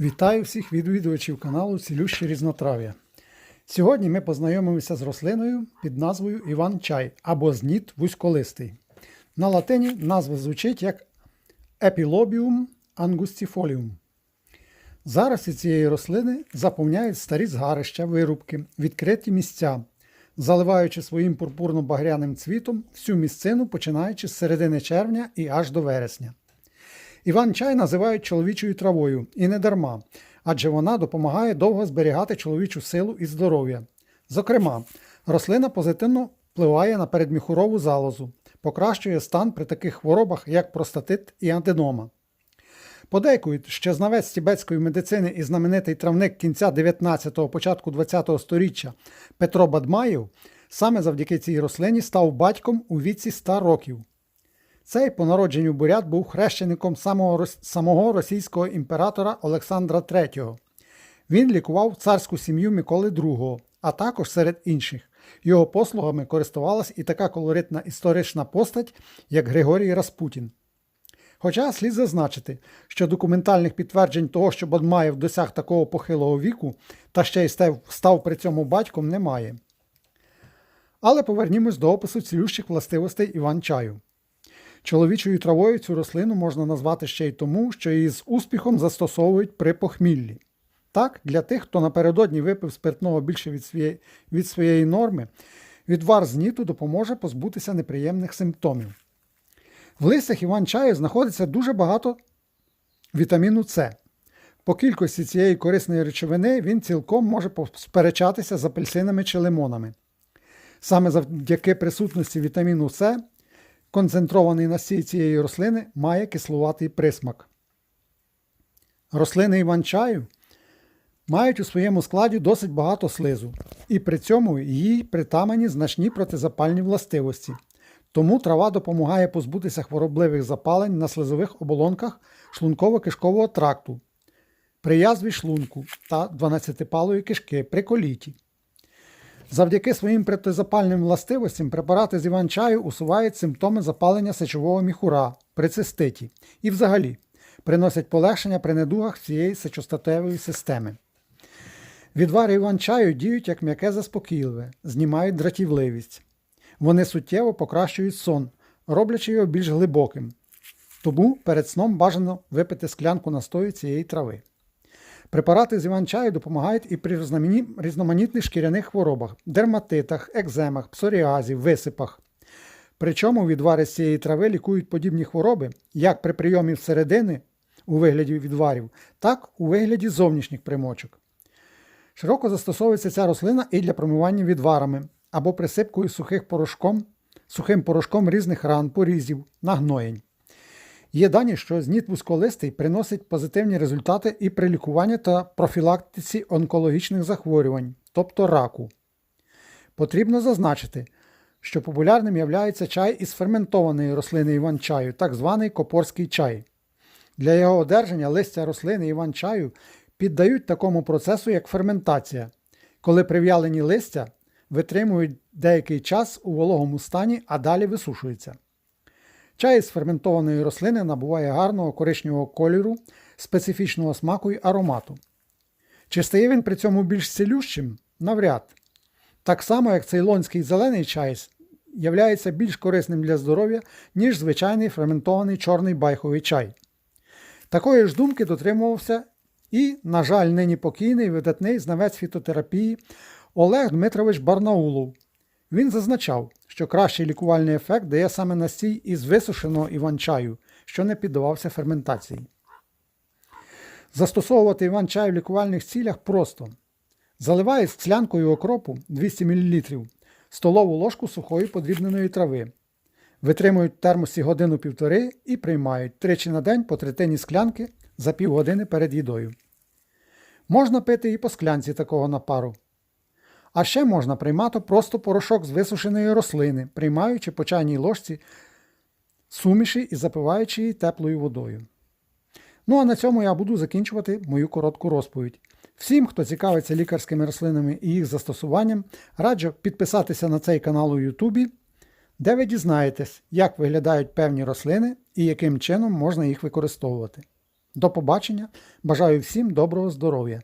Вітаю всіх відвідувачів каналу Цілющі різнотрав'я. Сьогодні ми познайомимося з рослиною під назвою Іван Чай або зніт вузьколистий. На латині назва звучить як Epilobium angustifolium. Зараз із цієї рослини заповняють старі згарища, вирубки, відкриті місця, заливаючи своїм пурпурно-багряним цвітом всю місцину, починаючи з середини червня і аж до вересня. Іван чай називають чоловічою травою і не дарма, адже вона допомагає довго зберігати чоловічу силу і здоров'я. Зокрема, рослина позитивно впливає на передміхурову залозу, покращує стан при таких хворобах, як простатит і аденома. Подейкують, що знавець тібетської медицини і знаменитий травник кінця 19-го, початку 20-го століття Петро Бадмаєв саме завдяки цій рослині став батьком у віці 100 років. Цей по народженню бурят був хрещеником самого, самого російського імператора Олександра III. Він лікував царську сім'ю Миколи II, а також серед інших. Його послугами користувалась і така колоритна історична постать, як Григорій Распутін. Хоча слід зазначити, що документальних підтверджень того, що Бадмаєв досяг такого похилого віку та ще й став, став при цьому батьком, немає. Але повернімось до опису цілющих властивостей Іван-чаю. Чоловічою травою цю рослину можна назвати ще й тому, що її з успіхом застосовують при похміллі. Так, для тих, хто напередодні випив спиртного більше від своєї, від своєї норми, відвар зніту допоможе позбутися неприємних симптомів. В листях іван-чаю знаходиться дуже багато вітаміну С. По кількості цієї корисної речовини він цілком може посперечатися з апельсинами чи лимонами. Саме завдяки присутності вітаміну С концентрований настій цієї рослини має кислуватий присмак. Рослини іван-чаю мають у своєму складі досить багато слизу, і при цьому їй притаманні значні протизапальні властивості. Тому трава допомагає позбутися хворобливих запалень на слизових оболонках шлунково-кишкового тракту, при язві шлунку та 12-палої кишки при коліті. Завдяки своїм протизапальним властивостям препарати з іван-чаю усувають симптоми запалення сечового міхура при циститі і взагалі приносять полегшення при недугах всієї сечостатевої системи. Відвари іван-чаю діють як м'яке заспокійливе, знімають дратівливість. Вони суттєво покращують сон, роблячи його більш глибоким. Тому перед сном бажано випити склянку настою цієї трави. Препарати з іван-чаю допомагають і при різномані- різноманітних шкіряних хворобах, дерматитах, екземах, псоріазі, висипах. Причому відвари з цієї трави лікують подібні хвороби як при прийомі всередини у вигляді відварів, так у вигляді зовнішніх примочок. Широко застосовується ця рослина і для промивання відварами або присипкою сухих порошком, сухим порошком різних ран, порізів, нагноєнь. Є дані, що зніт вузьколистий приносить позитивні результати і при лікуванні та профілактиці онкологічних захворювань, тобто раку. Потрібно зазначити, що популярним являється чай із ферментованої рослини іван-чаю, так званий копорський чай. Для його одержання листя рослини іван-чаю піддають такому процесу, як ферментація, коли прив'ялені листя витримують деякий час у вологому стані, а далі висушуються. Чай з ферментованої рослини набуває гарного коричневого кольору, специфічного смаку й аромату. Чи стає він при цьому більш цілющим? Навряд. Так само, як цейлонський зелений чай являється більш корисним для здоров'я, ніж звичайний ферментований чорний байховий чай. Такої ж думки дотримувався і, на жаль, нині покійний видатний знавець фітотерапії Олег Дмитрович Барнаулов. Він зазначав, що кращий лікувальний ефект дає саме настій із висушеного іван-чаю, що не піддавався ферментації. Застосовувати іван-чай в лікувальних цілях просто. Заливають склянкою окропу 200 мл столову ложку сухої подрібненої трави. Витримують в термосі годину-півтори і приймають тричі на день по третині склянки за півгодини перед їдою. Можна пити і по склянці такого напару. А ще можна приймати просто порошок з висушеної рослини, приймаючи по чайній ложці суміші і запиваючи її теплою водою. Ну а на цьому я буду закінчувати мою коротку розповідь. Всім, хто цікавиться лікарськими рослинами і їх застосуванням, раджу підписатися на цей канал у Ютубі, де ви дізнаєтесь, як виглядають певні рослини і яким чином можна їх використовувати. До побачення. Бажаю всім доброго здоров'я!